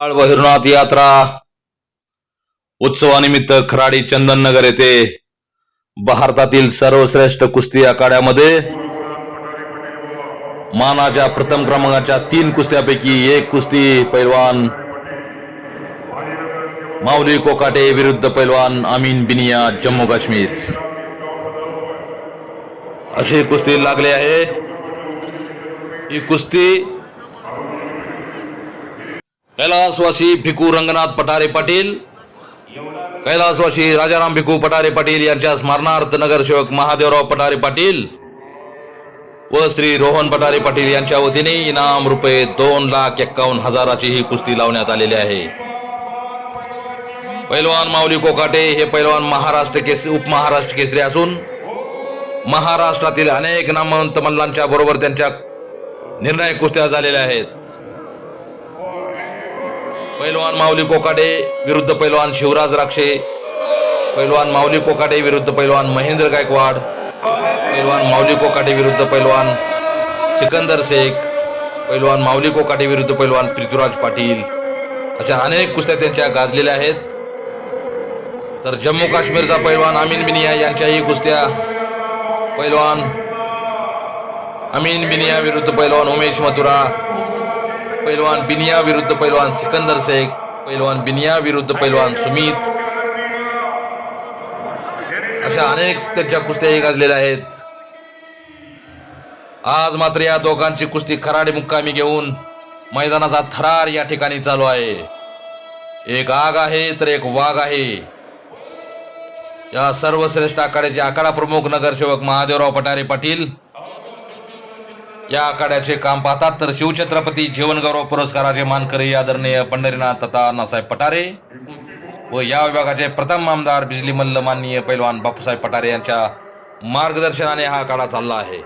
भैरवनाथ यात्रा उत्सवानिमित्त खराडी चंदननगर येथे भारतातील सर्वश्रेष्ठ कुस्ती आखाड्यामध्ये मानाच्या प्रथम क्रमांकाच्या तीन कुस्त्यापैकी एक कुस्ती पैलवान माऊली कोकाटे विरुद्ध पैलवान अमीन बिनिया जम्मू काश्मीर. अशी कुस्ती लागली आहे. ही कुस्ती कैलासवासी भिकू रंगनाथ पठारे पाटील कैलासवासी राजाराम भिकू पठारे पाटील यांच्या स्मरणार्थ नगरसेवक महादेवराव पठारे पाटील व श्री रोहन पठारे पाटील यांच्या वतीने इनाम रुपये दोन लाख एक्कावन्न हजाराची ही कुस्ती लावण्यात आलेली आहे. पैलवान माऊली कोकाटे हे पैलवान महाराष्ट्र केसरी उपमहाराष्ट्र केसरी असून महाराष्ट्रातील अनेक नामवंत मल्लांच्या बरोबर त्यांच्या निर्णय कुस्त्या झालेल्या आहेत. पैलवान माऊली कोकाटे विरुद्ध पैलवान शिवराज राक्षे पैलवान माऊली कोकाटे विरुद्ध पैलवान महेंद्र गायकवाड पैलवान माऊली कोकाटे विरुद्ध पैलवान सिकंदर शेख पैलवान माऊली कोकाटे विरुद्ध पैलवान पृथ्वीराज पाटील अशा अनेक कुस्त्या त्यांच्या गाजलेल्या आहेत. तर जम्मू काश्मीरचा पैलवान अमीन बिनिया यांच्याही कुस्त्या पैलवान अमीन बिनिया विरुद्ध पैलवान उमेश मथुरा पैलवान बिनिया विरुद्ध पैलवान सिकंदर शेख पैलवान बिनिया विरुद्ध पैलवान सुमित. अशा अनेक त्यांच्या कुस्त्याही गाजलेल्या आहेत. आज मात्र या दोघांची कुस्ती खराडे मुक्कामी घेऊन मैदानाचा थरार या ठिकाणी चालू आहे. एक आग आहे तर एक वाघ आहे. या सर्वश्रेष्ठ आखाड्याचे आखाडा प्रमुख नगरसेवक महादेवराव पठारे पाटील या आखाड्याचे काम पाहतात तर शिवछत्रपती जीवनगौरव पुरस्काराचे मानकरी आदरणीय पंढरीनाथ तथा अण्णासाहेब पठारे व या विभागाचे प्रथम आमदार बिजली मल्ल माननीय पैलवान बापूसाहेब पठारे यांच्या मार्गदर्शनाने हा आखाडा चालला आहे.